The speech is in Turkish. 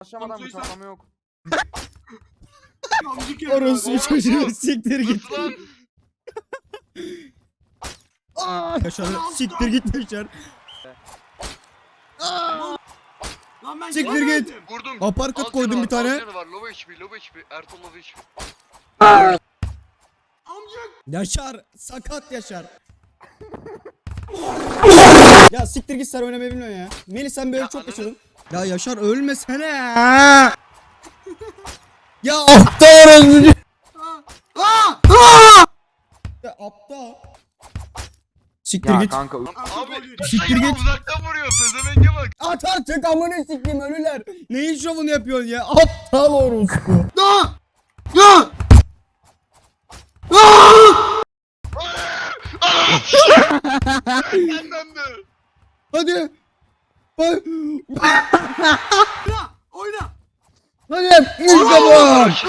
Başlamadan Hamza'yı sen- bıçaklama yok. Amcık herif çocuğu siktir git. Lan? Aa, Yaşar siktir git Yaşar. Lan ben Siktir git. Vurdum. Aparkat koydum bir tane. canı var. Low HP, low HP. Ertuğ low HP. Amcık. Yaşar sakat Yaşar. ya siktir git sen oynamayı bilmiyorsun ya. Melih sen böyle Ya çok ananı- yaşadın. Ya Yaşar ölmesene. ya aptal öğrenci. ya aptal. Siktir Ya git. kanka Abi Siktir git. uzaktan vuruyor. Pezevenge bak. At artık amına sikeyim ölüler. Neyin şovunu yapıyorsun ya? Aptal orospu. Benden de. Hadi. Ay. oyna! Lan hep vurma var.